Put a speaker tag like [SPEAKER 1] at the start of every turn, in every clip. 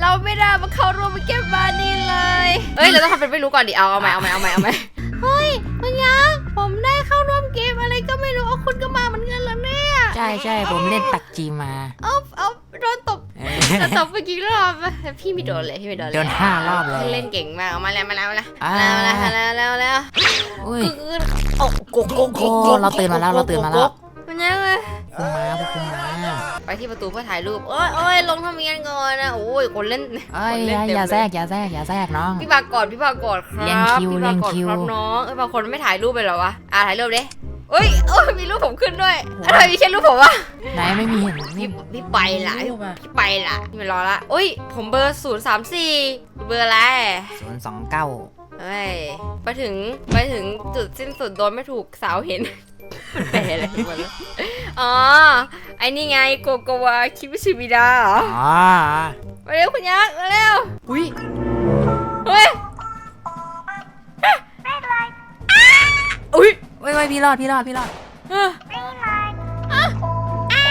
[SPEAKER 1] เราไม่ได้มาเข้าร่วมเกมบานี่เลยเฮ้ยเราต้องทำเป็นไม่รู้ก่อนดิเอาเอาใหม่เอาใหม่เอาใหม่เอาใหม่เฮ้ยมันยังผมได้เข้าร่วมเกมอะไรก็ไม่รู้เอาคุณก็มาเหมือนกันแล้วเนี่ย
[SPEAKER 2] ใช่ใช่ผมเล่นตักจีมา
[SPEAKER 1] เอาเอาโดนตบ
[SPEAKER 2] เอ
[SPEAKER 1] โด
[SPEAKER 2] อน
[SPEAKER 1] ตบเมื่อกี้รอบพี่ไม่โดนเลยพี่ไม่โดนเลย
[SPEAKER 2] โดนห้ารอบเลย
[SPEAKER 1] เล่นเก่งมากเอามาแล้วมาแล้วมาแล้ว
[SPEAKER 2] อ่า
[SPEAKER 1] มาแล้วมาแล้วมาแล้วมาแล้ว
[SPEAKER 2] อุ้ย
[SPEAKER 1] คือโอ้โกโกโก
[SPEAKER 2] โอ้เราตื่นมาแล้วเราตื่นมาแล้ว
[SPEAKER 1] ไปที่ประตูเพื่อถ่ายรูปโอ้ยโอ้ยลงทะเบียนก่อนนะโอ้ยคนเล่น
[SPEAKER 2] เอ้ย
[SPEAKER 1] คน
[SPEAKER 2] อ
[SPEAKER 1] เล่น
[SPEAKER 2] ย่า
[SPEAKER 1] เต็ม
[SPEAKER 2] อย่า
[SPEAKER 1] เล
[SPEAKER 2] แทรกอย่าแทรกอย่าแทรกน้อง
[SPEAKER 1] พี่บากอดพี่บากอดครับ
[SPEAKER 2] เลี้ยงคิว
[SPEAKER 1] พี่บากอด
[SPEAKER 2] เลี้ยงคิว
[SPEAKER 1] ครับน้องเอ้ยบางคนไม่ถ่ายรูปไปเหรอวะอะถ่ายรูปดิเอ้ยเอ้ยมีรูปผมขึ้นด้วยอะทำไมมีแค่รูปผมวะ
[SPEAKER 2] ไหนไม่มีเห็น
[SPEAKER 1] พี่
[SPEAKER 2] นี่
[SPEAKER 1] พี่ไปละพี่
[SPEAKER 2] รูปอะ
[SPEAKER 1] พี่ไปละไม่รอละอุ้ยผมเบอร์ศูนย์สามสี่เบอร์อะไร
[SPEAKER 2] ศูนย์สองเก้า
[SPEAKER 1] เฮ้ยไปถึงไปถึงจุดสิ้นสุดโดนไม่ถูกสาวเห็นมันแปลอะไรของมันวะอ๋อ ไอ้นี่ไงโกโกวาคิมิชิบิดาเหรอ
[SPEAKER 2] อ๋อ
[SPEAKER 1] มาเร็วคุณยักษ์มาเร็วอุ้ยเฮ้ยอุ้ย
[SPEAKER 2] เว้ยเว้ยพี่รอดพี่รอดพี่รอด
[SPEAKER 1] อะอะอะ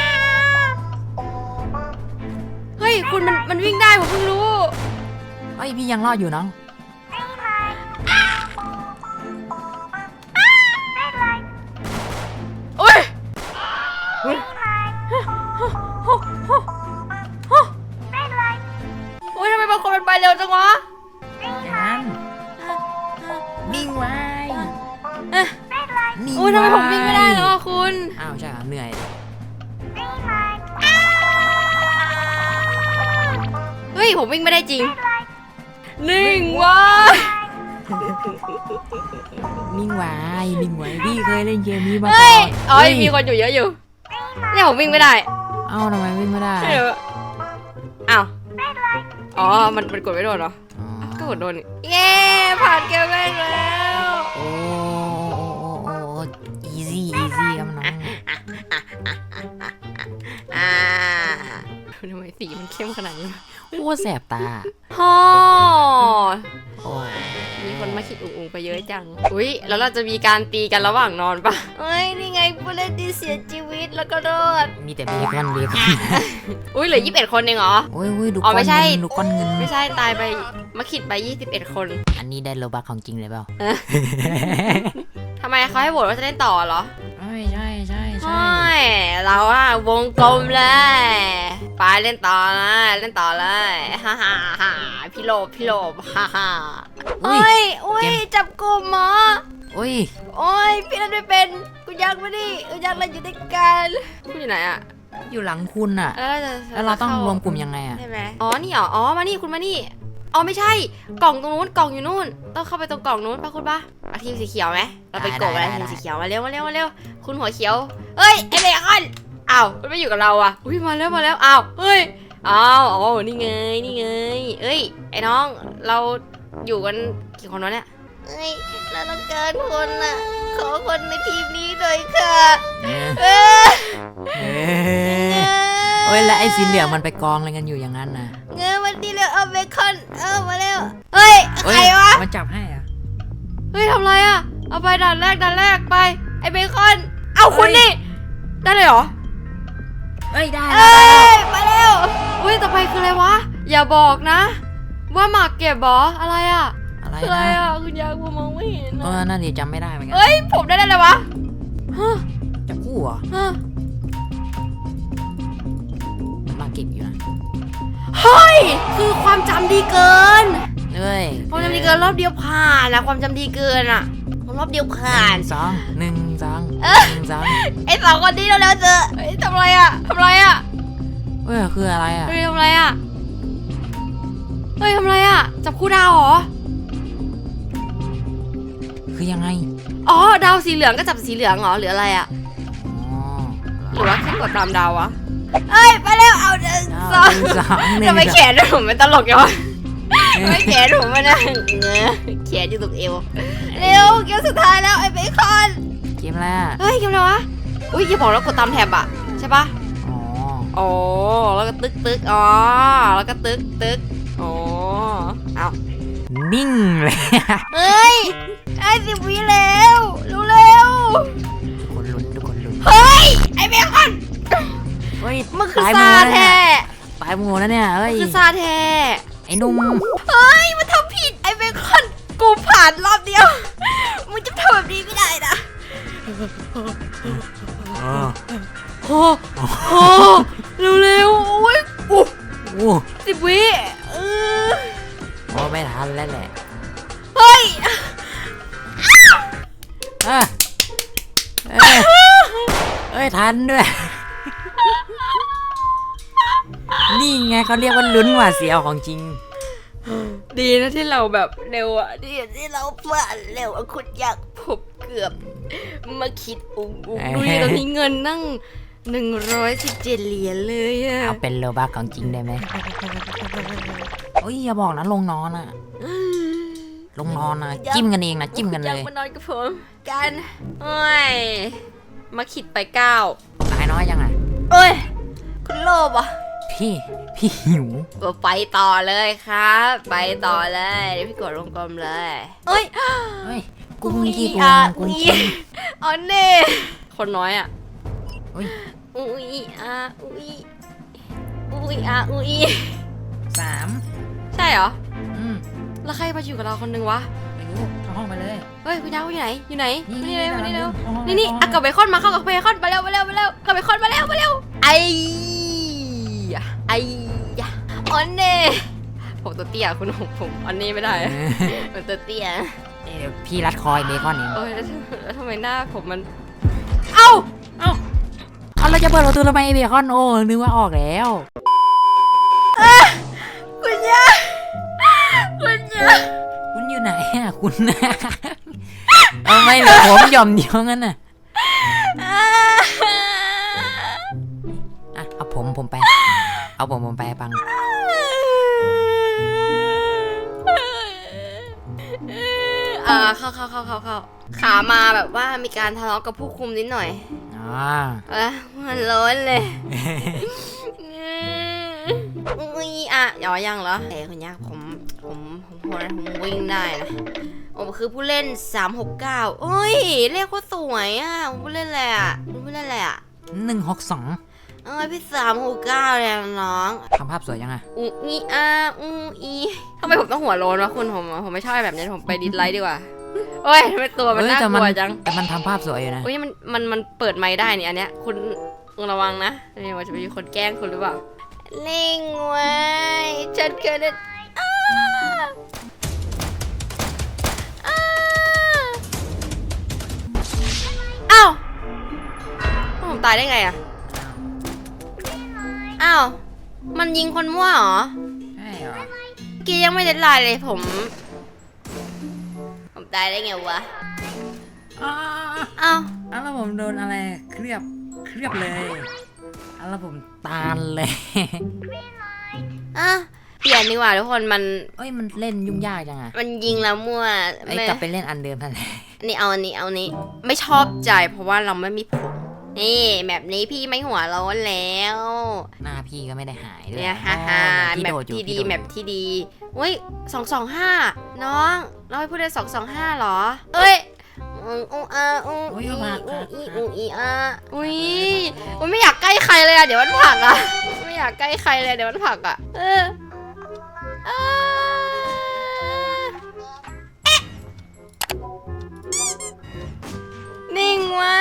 [SPEAKER 1] เฮ้ยคุณมันมันวิ่งได้ผมเพิ่งรู้
[SPEAKER 2] เอ้ยพี่ยังรอดอยู่น้อง
[SPEAKER 1] โอ้ยทำไมบางคนมันไปเร็วจังวะ
[SPEAKER 2] ยังนิ่งไว้
[SPEAKER 1] เอ๊ะ
[SPEAKER 2] นิ่ง
[SPEAKER 1] โอ้ยทำไมผมวิ่งไม่ได้แล้วอะคุณ
[SPEAKER 2] อ้าวใช่เหรอเหนื่อยดิ
[SPEAKER 1] เฮ้ยผมวิ่งไม่ได้จริง นิ่งวะ
[SPEAKER 2] นิ่งไว้นิ่งไว้พี่เคยเล่นเกมนี้มาก่
[SPEAKER 1] เฮ้ย
[SPEAKER 2] อน
[SPEAKER 1] อ๋อ
[SPEAKER 2] เฮ้ย
[SPEAKER 1] มีคนอยู่เยอะอยู่ เนี่ยผมวิ่งไม่ได้
[SPEAKER 2] เอ้าทำไมวิ่งไม่ได้
[SPEAKER 1] เดี๋ยวอ้าวอ๋อ มันมันกดไม่โดนเหรอ
[SPEAKER 2] อ๋อ
[SPEAKER 1] ก็กดโดนนี่เย้ ผ่านเกมแรกแล้ว
[SPEAKER 2] โอ้โอ้โอ้โอ้โอ้ easy easy ครับน้อง
[SPEAKER 1] อ่าทำไมสีมันเข้มขนาดนี้วะ
[SPEAKER 2] โคตรแสบตา
[SPEAKER 1] ฮ่อ
[SPEAKER 2] โอ้
[SPEAKER 1] มีคนมาคิดอุ๋งๆไปเยอะจัง อุ้ยแล้วเราจะมีการตีกันระหว่างนอนปะเฮ้ย นี่ไงผู้เล่นที่เสียชีวิตแล้วก็รอด
[SPEAKER 2] มีแต่เบคอนเบคอน
[SPEAKER 1] อุ้ยเหลือ 21 คนเองเหรอ
[SPEAKER 2] โอ้ยโอ้ยดู
[SPEAKER 1] อ๋อ
[SPEAKER 2] ก้
[SPEAKER 1] ไม่
[SPEAKER 2] อน
[SPEAKER 1] ใช่
[SPEAKER 2] เงินดูก้อนเงิน
[SPEAKER 1] ไม่ใช่ตายไปมาขิดไป 21 คน
[SPEAKER 2] อันนี้ได้โลบักของจริงเลยเปล่า
[SPEAKER 1] ทำไมเขาให้โหวตว่าจะเล่นต่อเหรอ
[SPEAKER 2] ใช่ใช่ใช่ใช่
[SPEAKER 1] ใช่เราอะวงกลมเลย ไปเล่นต่อเลยเล่นต่อเลยฮ่าฮ่าฮ่าพี่โลบพี่โลบฮ่าฮ่า
[SPEAKER 2] อุ้
[SPEAKER 1] โอ้
[SPEAKER 2] ย
[SPEAKER 1] ยโอ้ยจับกลุ่มเหรอ
[SPEAKER 2] อุ้ย
[SPEAKER 1] โอ้ยพี่เล่นไม่เป็นกูอยากมาดิกูอยากเล่นอยู่ด้วยกันคุณอยู่ไหนอะ
[SPEAKER 2] อยู่หลังคุณอะ
[SPEAKER 1] แล้วเราจะ
[SPEAKER 2] แล้วเราต้อง
[SPEAKER 1] ข้
[SPEAKER 2] รวมกลุ่มยังไงอะ
[SPEAKER 1] ใช่ไหมอ๋อนี่เหรออ๋อมานี่คุณมานี่อ๋อไม่ใช่ กล่องตรงนู้นกล่องอยู่นู่น ต้องเข้าไปตรงกล่องนู้นปะคุณปะเอาทีมสีเขียวไหมเราไปโกบอะไรทีมสีเขียวมาเร็วมาเร็วมาเร็วคุณหัวเขียวเอ้ยไอเบคอน อ้าวมันไม่อยู่กับเราอะอุ้ยมาแล้วมาแล้วอ้าวเฮ้ยอ้าวอ๋อนี่ไงนี่ไงเอ้ยไอ้น้องเราอยู่กันกี่คนวะเนี่ยเอ้ยเราต้องการคนน่ะขอคนในทีมนี้หน่อยค่ะ
[SPEAKER 2] เออ
[SPEAKER 1] เอ้ย
[SPEAKER 2] เออโอ้ยแล้วไอ้สีเหลืองมันไปกองอะไรกันอยู่อย่างนั้นนะ
[SPEAKER 1] เงยวันนี้เลยเอาเบคอนเอามาเร็วเฮ้ยใครวะ
[SPEAKER 2] มันจับให้อะ
[SPEAKER 1] เฮ้ยทำไรอะเอาไปด่านแรกด่านแรกไปไอเบคอน เอาคุณนี่ได้เลยเหรอ
[SPEAKER 2] เอ้ยได้
[SPEAKER 1] เอ้ยมาเร็วอุ้ยต่อไปคืออะไรวะ อย่าบอกนะ ว่าหมากเก็บบออะไรอะ
[SPEAKER 2] อะไร
[SPEAKER 1] คืออะไร
[SPEAKER 2] นะ
[SPEAKER 1] อะคุณยายกูมองไม่เห็น
[SPEAKER 2] เอ
[SPEAKER 1] อะ
[SPEAKER 2] อนั่นดิจำไม่ได้เหมือนกัน
[SPEAKER 1] เอ้ยผมได้อะไรวะฮะ
[SPEAKER 2] จับคู่เหรอ
[SPEAKER 1] ฮะ
[SPEAKER 2] มันมาเก็บอยู่นะ
[SPEAKER 1] เฮ้ยคือความจำดีเกิน
[SPEAKER 2] เอ้ย
[SPEAKER 1] ความจำดีเกินรอบเดียวผ่านนะความจำดีเกินอะรอบเดียวผ่าน
[SPEAKER 2] สองหนึ่งสอง
[SPEAKER 1] เอ้ย
[SPEAKER 2] หนึ่ง สอง
[SPEAKER 1] ไอ้สองคนนี้เราแล้วเจอเฮ้ยทำไรอะทำไรอะ
[SPEAKER 2] เอ้ยคืออะไรอะ
[SPEAKER 1] เฮ้ยทำไรอะเฮ้ยทำไรอะ จับคู่ดาวเหรอ
[SPEAKER 2] คือยังไง
[SPEAKER 1] อ๋อ ดาวสีเหลืองก็จับสีเหลืองเหรอหรืออะไรอะ
[SPEAKER 2] อ๋อ
[SPEAKER 1] หรือว่าแค่กดตามดาววะเอ้ยไปเร็วเอาหนึ่งสอง
[SPEAKER 2] หนึ่งสองหนึ่ง
[SPEAKER 1] ทำไม
[SPEAKER 2] ส
[SPEAKER 1] แข
[SPEAKER 2] อง
[SPEAKER 1] นผมมันตลกจังวะทำไมแขนผมมันนะเงื้อแขนอยู่ตรงเอว เร็วเกมสุดท้ายแล้วไอ้เบคอน
[SPEAKER 2] เก มอะไรอะ
[SPEAKER 1] เฮ้ยเกมอะไรวะ อุ้ยอย่าบอกแล้วกดตามแถบอะใช่ปะ
[SPEAKER 2] อ๋อ
[SPEAKER 1] อ๋อแล้วก็ตึกตึกอ๋อแล้วก็ตึกตึกอ๋อเอา
[SPEAKER 2] นิ่งเลย
[SPEAKER 1] เฮ้ยไอ้สิบวิแล้วรู้เร็ว
[SPEAKER 2] ทุกคนลุ้นทุกคนลุ้น
[SPEAKER 1] เฮ้ยไอ้เบคอน
[SPEAKER 2] เฮ้ย
[SPEAKER 1] มึงคือ
[SPEAKER 2] ตาย
[SPEAKER 1] ซา
[SPEAKER 2] หมดเลย
[SPEAKER 1] แท้
[SPEAKER 2] อะตายหมดแล้วเนี่ยเอ้ย
[SPEAKER 1] คือซาแท้
[SPEAKER 2] ไอ้หนุ่ม
[SPEAKER 1] เฮ้ยมันทำผิดไอ้เบคอนกูผ่านรอบ
[SPEAKER 2] ออ
[SPEAKER 1] โอ้โหเร็วๆโอ้ยอู้
[SPEAKER 2] โอ้
[SPEAKER 1] สิบวิเออ
[SPEAKER 2] โอ้ไม่ทันแล้วแหละ
[SPEAKER 1] เฮ้ย
[SPEAKER 2] เอ้ยเอ้ยเอ้ยทันด้วย นี่ไงเขาเรียกว่าลุ้นหว่าดเสียวของจริง
[SPEAKER 1] ดีนะที่เราแบบเร็วอะดีที่เราผ่านเร็วอะคุณอยาก กือบมาคิดอุ้งอุ้งดูดิตอนนี้เงินนั่งหนึ่งร้อยสิบเจ็ดเหรียญเลยอะ
[SPEAKER 2] เอาเป็นโลบักของจริงได้ไหมโอ้ยอย่าบอกนะลงนอนอะลงนอนนะจิ้มกันเองนะจิ้มกัน
[SPEAKER 1] อ
[SPEAKER 2] เลยา
[SPEAKER 1] กมานอนกับผมกันโอ้ยมาขิดไปเก้า
[SPEAKER 2] ตายน้อยยังไง
[SPEAKER 1] เอ้ยคุณโลภอะ
[SPEAKER 2] พี่พี่หิว
[SPEAKER 1] ก็ไปต่อเลยครับ ไปต่อเลยเดี๋ยวพี่กดลงกลมเลยเอ้ย
[SPEAKER 2] เฮ้ย กุ้งกี่
[SPEAKER 1] อี
[SPEAKER 2] กุ้
[SPEAKER 1] อะ
[SPEAKER 2] งกุ้ง
[SPEAKER 1] อี
[SPEAKER 2] กิน
[SPEAKER 1] อ๋อเน่คนน้อยอะ
[SPEAKER 2] อุ้ย
[SPEAKER 1] อุ้ยอะอุ้ยอุ้ยอะอุ้ย
[SPEAKER 2] สาม
[SPEAKER 1] ใช่เหรอ
[SPEAKER 2] อืม
[SPEAKER 1] แล้วใครมาอยู่กับเราคนหนึงวะ
[SPEAKER 2] ไม่รู้เข้าห้องไปเลย
[SPEAKER 1] เฮ้ยคุณยาวอยู่ไหนอยู่ไหน
[SPEAKER 2] นี่
[SPEAKER 1] มานี่เร็วมานี่เร็ว
[SPEAKER 2] เข้าห้อง
[SPEAKER 1] นี่นี่
[SPEAKER 2] เข้าห้
[SPEAKER 1] อะ
[SPEAKER 2] อง
[SPEAKER 1] กับเบคอนมาเข้ากับเบคอนมาเร็วมาเร็วมาเร็วกับเบคอนมาเร็วมาเร็วไอ้ยะไอ้ยะอ๋อเน่ผมตัวเตี้ยคุณผมผมอันนี้ไม่ได้
[SPEAKER 2] เออ
[SPEAKER 1] มันตัวเตี้ย
[SPEAKER 2] เดี๋ยวพี่รัดคอยเบคอนเอง
[SPEAKER 1] โอ้ยแล้วทำแล้วทำไมหน้าผมมันเอ้า
[SPEAKER 2] เอ้าเอาเราจะเปิดประตูทำไมเบคอนโอ้นึกว่าออกแล้ว
[SPEAKER 1] คุณยาคุณยา
[SPEAKER 2] คุณอยู่ไหนอะคุณเอาไม่เหลือผมหย่อมเดียวงั้นน่ะอะเอาผมผมไป เอาผมผมไปปัง
[SPEAKER 1] ออเข้าเข้าเข้าเข้าเข้าขามาแบบว่ามีการทะเลาะกับผู้คุมนิดหน่อย
[SPEAKER 2] อ่า
[SPEAKER 1] เออมันร้อนเลยอุ้ยอะยอยังเหรอเอ้คุณยักผมผมผมคนผมวิ่งได้นะผมคือผู้เล่น 369เอ้ยเรียกว่าสวยอะผู้เล่นอะไรอะผู้เล่นอะไรอะ
[SPEAKER 2] 162
[SPEAKER 1] เออพี่สามหกเก้าเนี่ยน้อง
[SPEAKER 2] ทำภาพสวยยังไง
[SPEAKER 1] อูอีอาอูอีทำไมผมต้องหัวโลนวะคุณผมผมไม่ชอบแบบนี้ผมไปดิสไลด์ดีกว่าโอ้ยทำไมตัวมันน่ากลัวจัง
[SPEAKER 2] แต่มันทำภาพสวยอยู่นะโอ้
[SPEAKER 1] ยมันมันมันเปิดไม้ได้เนี่ยอันเนี้ยคุณระวังนะนี่ว่าจะมีคนแกล้งคุณหรือเปล่าเล่งไว้ฉันเกิดอ้าวผมตายได้ไงอะ อ้าว มันยิงคนมั่วเหรอ
[SPEAKER 2] ใช่เหรอ
[SPEAKER 1] เมื่อกี้ยังไม่ได้ไลน์เลยผม ผมตายได้ไงวะ
[SPEAKER 2] อ๋อ
[SPEAKER 1] อ้าว
[SPEAKER 2] อ๋อแล้วผมโดนอะไรเคลือบเคลือบเลยอ๋อแล้วผมตาลเลย
[SPEAKER 1] อะ เปลี่ยนดีกว่าทุกคน มัน
[SPEAKER 2] เอ้ยมันเล่นยุ่งยากจังอะ
[SPEAKER 1] มันยิงแล้วมั่ว
[SPEAKER 2] ไอ้ย
[SPEAKER 1] ไม่
[SPEAKER 2] กลับไปเล่นอันเดิมนั่นแหละ
[SPEAKER 1] นี่เอาอันนี้เอาอันนี้ ไม่ชอบใจเพราะว่าเราไม่มีผม นี่แบบนี้พี่ไม่หัวร้อนแล้ว
[SPEAKER 2] หน้าพี่ก็ไม่ได้หายด้วย
[SPEAKER 1] เนี่ยฮ่าฮ่า
[SPEAKER 2] อ๋อ
[SPEAKER 1] แบ
[SPEAKER 2] พี่
[SPEAKER 1] บ
[SPEAKER 2] โดดอยู่
[SPEAKER 1] ที่ดี
[SPEAKER 2] พี่โดด
[SPEAKER 1] แบบที่ดีอุ้ยสองสองห้าน้อง เราให้พูดได้สองสองห้าหรอ เอ้ยอุ้งอุ้งอาอุ้งอีอุ้งอีอุ้งอีอาอุ้ยอุ้ยไม่อยากใกล้ใครเลยอะเดี๋ยวมันผลักอะไม่อยากใกล้ใครเลยเดี๋ยวมันผลักอะเออเออเอ๊ะนิ่งไว้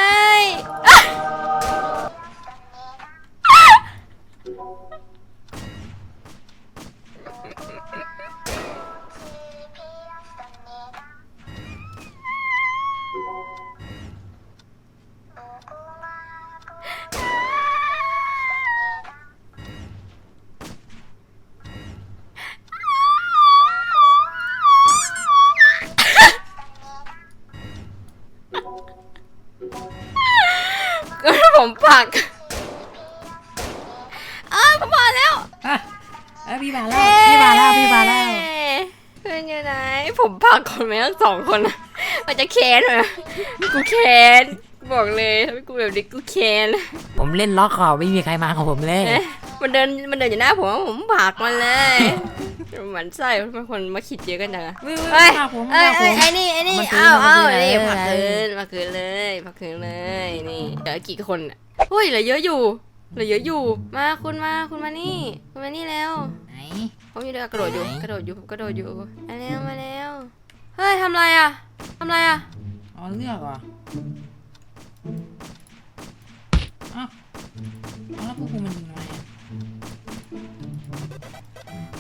[SPEAKER 1] ผมผลักอ้าวผมมาแล้ว
[SPEAKER 2] อะเอ้ยพี่มาแล้วพี่มาแล้วพี่มาแล้ว
[SPEAKER 1] เพื่อนอยู่ไหน ผมผลักคนไหมทั้งสองคนอะมันจะแค้นเหรอกูแค้นบอกเลยถ้าไม่กูแบบนี้กูแค้น
[SPEAKER 2] ผมเล่นล็อกคอไม่มีใครมาของผมเลย
[SPEAKER 1] เอ๊ะมันเดินมันเดินอยู่หน้าผมผมผลักมันเลยเหมือนไส้มันคนมาขิดเยอะกันจังอะ
[SPEAKER 2] เฮ้ย
[SPEAKER 1] เฮ้ย
[SPEAKER 2] มาผม
[SPEAKER 1] เอ้
[SPEAKER 2] มายผ
[SPEAKER 1] เอ้ย
[SPEAKER 2] ม
[SPEAKER 1] ไอ้นี่ไอ้นี่
[SPEAKER 2] มันคืน
[SPEAKER 1] อ้าว
[SPEAKER 2] มัน
[SPEAKER 1] อ้าว
[SPEAKER 2] คืน
[SPEAKER 1] นี่
[SPEAKER 2] เออ
[SPEAKER 1] พักคืนพักคืนเลยพักคืนเลยนี่เหลือกี่คนอะ เฮ้ยเหลือเยอะอยู่เหลือเยอะอยู่ มาคุณมาคุณมานี่ คุณมานี่แล้ว
[SPEAKER 2] ไหน
[SPEAKER 1] ผมอยู่เดี๋ยวกระโดดอยู่
[SPEAKER 2] ไหน
[SPEAKER 1] กระโดดอยู่ผมกระโดดอยู่มาแล้วมาแล้วเฮ้ยทำไรอะทำไรอะ
[SPEAKER 2] อ๋อเลือกเหรออ้าวเอาแล้วพวกกูมันยิงทำไมอะ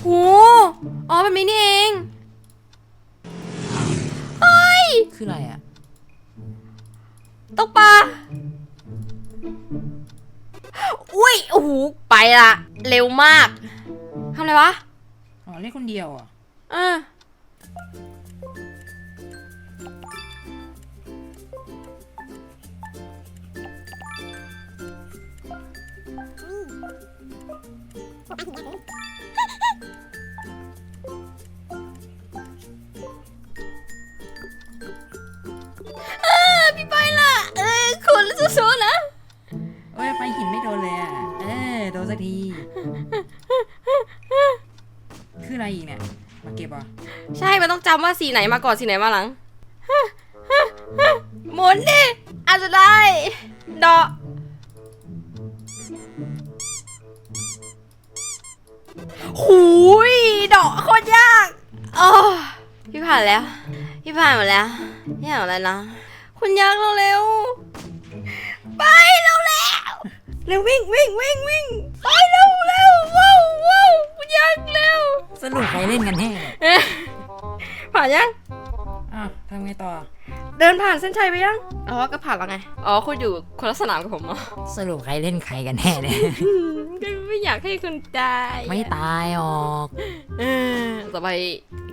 [SPEAKER 1] โหอ๋อแบบนี้นี่เอง
[SPEAKER 2] ร็
[SPEAKER 1] วมากทำอะไรวะ
[SPEAKER 2] อ๋อเล่นคนเดียวอะ
[SPEAKER 1] เออเอ จำว่าสีไหนมาก่อนสีไหนมาหลังหมุนดิอาจจะได้ดอกหูยดอกโคตรยากโอ้พี่ผ่านแล้ว พี่ผ่านหมดแล้วพี่ผ่านหมดแล้วนะคุณยักษ์เราเร็วๆไปเร็วแล้วเร็ววิ่งวิ่งวิ่งวิ่งไปเร็วเร็วว้าวว้าวคุณยักษ์เร็ว
[SPEAKER 2] สรุปใครเล่นกันแน่
[SPEAKER 1] เอ๊ะ ผ่านยัง
[SPEAKER 2] อ้าวทำไงต่อ
[SPEAKER 1] เดินผ่านเส้นชัยไปยัง อ๋อ ก็ผ่านแล้วไง อ๋อ คุณอยู่คนละสนามกับผมเหรอ
[SPEAKER 2] สรุปใครเล่นใครกันแน่เนี่ย
[SPEAKER 1] ก็ไม่อยากให้คุณตาย
[SPEAKER 2] ไม่ตายออก
[SPEAKER 1] เออต่อไป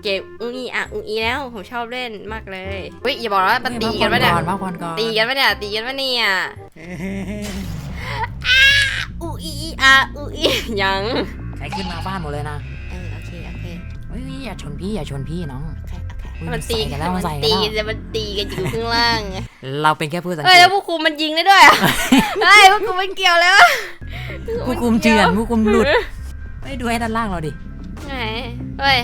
[SPEAKER 1] เกมอุ้งอีอะอุ้งอีแล้ว ผมชอบเล่นมากเลย เฮ้ย อย่าบอกนะว่ามันตีกันปะเนี่ย
[SPEAKER 2] พักผ่อนก่อน
[SPEAKER 1] ตีกันปะเนี่ย ตีกันปะเนี่ยอุ้งอีอะอุ้งอียัง
[SPEAKER 2] ใครขึ้นมาบ้านหมดเลยนะ
[SPEAKER 1] เออโอเค โอเค
[SPEAKER 2] เฮ้ยอย่าชนพี่อย่าชนพี่น้อง
[SPEAKER 1] มันตี
[SPEAKER 2] มันใส่กันแล้วมันใส่กัน
[SPEAKER 1] ตี
[SPEAKER 2] แล้ว
[SPEAKER 1] จะมันตีกันอยู่ข้างล่างไง
[SPEAKER 2] เราเป็นแค่ผู้สัง
[SPEAKER 1] เฮ้
[SPEAKER 2] เก
[SPEAKER 1] ย
[SPEAKER 2] ต
[SPEAKER 1] แล้วพวกคุมมันยิงได้ด้วยอะเฮ้ยพวกคุมมันเกี่ยวแล้ว
[SPEAKER 2] ผู้คุมเจือนผู้คุมหลุดเฮ้ยดูให้ด้านล่างเราดิ
[SPEAKER 1] ไหนเฮ้ย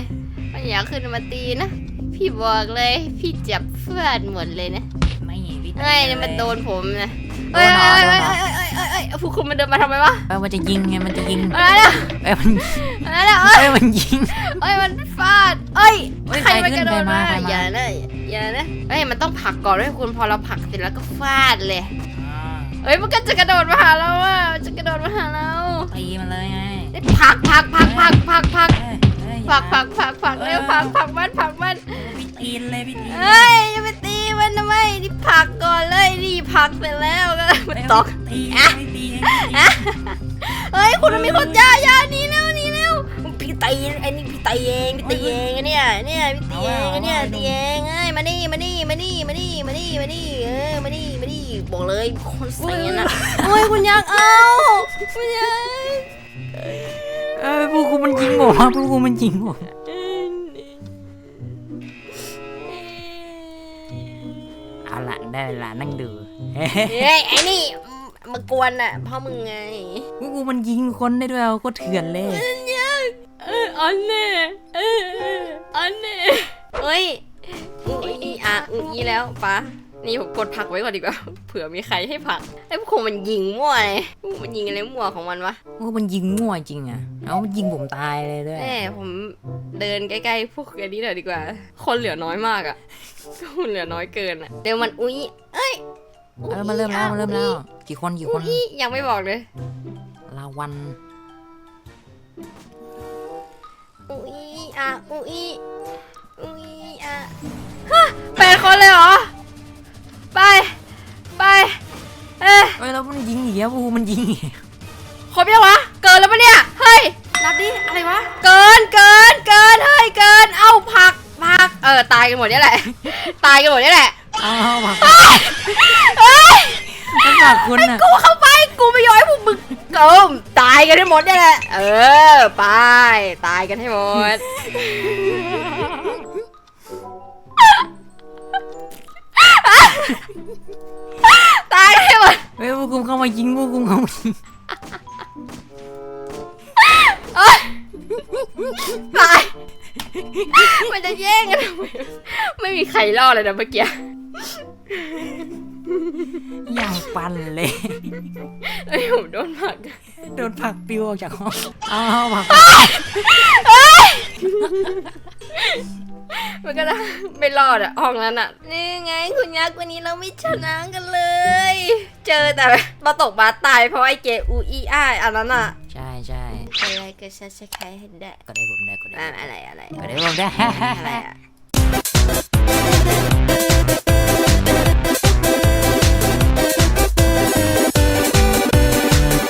[SPEAKER 1] มันอยากขึ้นมาตีนะพี่บอกเลย พี่จับเฟื่อนหมดเลยนะ
[SPEAKER 2] ไม่พี่
[SPEAKER 1] เฮ้ยนี่มันโดนผมนะ
[SPEAKER 2] โด
[SPEAKER 1] เฮ้ย
[SPEAKER 2] นเหรอ
[SPEAKER 1] เฮ้ย
[SPEAKER 2] โด
[SPEAKER 1] เฮ้
[SPEAKER 2] น
[SPEAKER 1] ย
[SPEAKER 2] เหรอ
[SPEAKER 1] เฮ้ยเฮ้ยเฮ้ยเฮ้ยผู้คุมมันเดินมาทำไมวะ
[SPEAKER 2] เออมันจะยิงไงมันจะยิง
[SPEAKER 1] อะไรนะ
[SPEAKER 2] เอ้ยมัน
[SPEAKER 1] อะไรนะเอ้ย
[SPEAKER 2] เอ้ยมันยิง
[SPEAKER 1] เอ้ยมันฟาดเอ้ย
[SPEAKER 2] เฮ้ย
[SPEAKER 1] ใครมัน
[SPEAKER 2] ใครขึ้
[SPEAKER 1] ก
[SPEAKER 2] น
[SPEAKER 1] ระโดด
[SPEAKER 2] ใคร
[SPEAKER 1] มา
[SPEAKER 2] มาใครมา
[SPEAKER 1] อย่านะอย่านะเฮ้ยมันต้องผลักก่อนด้วยคุณพอเราผลักเสร็จแล้วก็ฟาดเลย
[SPEAKER 2] อ่า
[SPEAKER 1] เฮ้ยมันก็จะกระโดดมาหาเราอะมันจะกระโดดมาหาเรา
[SPEAKER 2] ตีมันเลยไง
[SPEAKER 1] ผลักผลักผลักผลักผลักผลัก
[SPEAKER 2] เอ้ยเอ้ย
[SPEAKER 1] ผลักผลักผลักผลักเร็วผลักผลักมันผลักมัน
[SPEAKER 2] พี่ตีนเลยพี่ตีน
[SPEAKER 1] เฮ้ยอย่าไปตีมันทำไมนี่ผลักก่อนเลยนี่ผลักเสร็จแล้วก็มันตก
[SPEAKER 2] ตีไม่ตีไม่ตี
[SPEAKER 1] เฮ้ยคุณมีคนยายาหนี่แล้วหนี่แล้วพี่ตีไอ้นี่พี่ตีเองพี่ตีเองอะเนี่ยเนี่ยพี่ตีเองอะเนี่ยตีเองไอ้ยมานี่มานี่มานี่มานี่มานี่มานี่เออมานี่มานี่บอกเลยคนเสียนะโอ้ยคุณยักษ์เอาคุณยักษ์
[SPEAKER 2] เอ้ยผู้คุมมันยิงผมอะผู้คุมมันยิงผมเได้เวลานั่งดู
[SPEAKER 1] เฮ้ยไอ้นี่มากวนอะพ่อมึงไง
[SPEAKER 2] ผู้คุมมันยิงคนได้ด้วยเอาก็เถื่อนเลย
[SPEAKER 1] เอออันเน่เออเอออันเน่เฮ้ยอุ้ยอีอะอุ้ยอีแล้วปะ นี่ผมกดผลักไว้ก่อนดีกว่า เผื่อมีใครให้ผลักไอ้พวกคงมันยิงมั่วเลยมันยิงอะไรมั่วของมันวะ
[SPEAKER 2] ผู้คุมมันยิงมั่วจริงอะเอามันยิงผมตายเลยด้วย
[SPEAKER 1] แม่ผมเดินใกล้ๆพวกอันนี้หน่อยดีกว่า คนเหลือน้อยมากอะคนเหลือน้อยเกินอะเดี๋ยวมันอุ้ยเอ้ย
[SPEAKER 2] เออมาเริ่มแล้วมาเริ่มแล้วกี่คนกี่คน
[SPEAKER 1] อุ้ยยังไม่บอกเลย
[SPEAKER 2] ลาวัน
[SPEAKER 1] อุ้ยอะอุ้ย เอ้ย
[SPEAKER 2] เอ้ยแล้วมันยิงอีกแล้วผู้คุมมันยิงอีก
[SPEAKER 1] ครบยังวะ เกินแล้วปะเนี่ย เฮ้ย นับดิ อะไรวะ เกิน เกิน เกิน เฮ้ย เกิน เอาผักผัก เออ ตายกันหมดเนี่ยแหละ ตายกันหมดเนี่ยแหละ
[SPEAKER 2] เอาเอามา
[SPEAKER 1] เฮ้ย
[SPEAKER 2] ต้องฝากคุณอะ
[SPEAKER 1] กูเข้าไป กูไม่ยอมให้พวกมึงเกิมตายกันให้หมดเนี่ยแหละ เออ ไป ตายกันให้หมด
[SPEAKER 2] คุมเข้ามายิงผู้คุมเข้ามายิง
[SPEAKER 1] ตาย มันจะแย่งกันทำไมไม่มีใครรอดเลยนะเมื่อกี้
[SPEAKER 2] อย่างปันเลย
[SPEAKER 1] เอ้ยผมโดนผลัก
[SPEAKER 2] โดนผลักปิวออกจากห้องอ้าวผลัก
[SPEAKER 1] มันก็ได้ไม่รอดอะห้องนั้นอะนี่ไงคุณยักษ์วันนี้เราไม่ชนะกันเลย เจอแต่มาตกบาสตายเพราะไอ้เกอูอีอ้ายอันนั้นอะ
[SPEAKER 2] ใช่ใช่
[SPEAKER 1] อะไรก็ชัดชัดใครให้ได้
[SPEAKER 2] ก็ได้ผมได้ก็ได้
[SPEAKER 1] อะอะไรอะไร
[SPEAKER 2] ก็ได้ผมได้
[SPEAKER 1] อะไรอะ